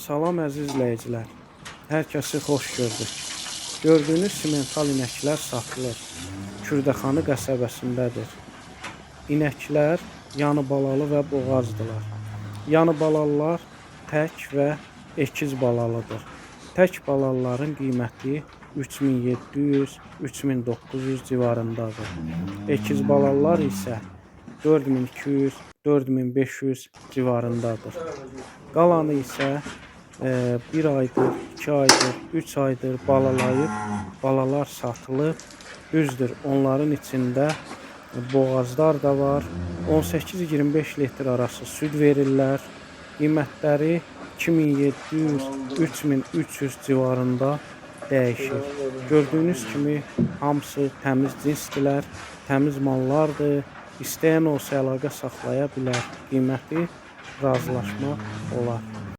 Salam əziz izləyicilər. Hər kəsi xoş gördük. Gördüyünüz simental inəklər satılır. Kürdəxanı qəsəbəsindədir. İnəklər yanı balalı və boğazdılar. Yanı balalılar tək və əkiz balalıdır. Tək balalıların qiyməti 3700-3900 civarındadır. Əkiz balalılar isə 4200-4500 civarındadır. Qalanı isə bir aydır, iki aydır, üç aydır balalayıb, balalar satılıb. Düzdür, onların içində boğazlar da var. 18-25 litr arası süd verirlər. Qiymətləri 2700-3300 civarında dəyişir. Gördüyünüz kimi hamısı təmiz cinsdilər, təmiz mallardır. İstəyən olsa əlaqə saxlaya bilər. Qiyməti razılaşmaq olar.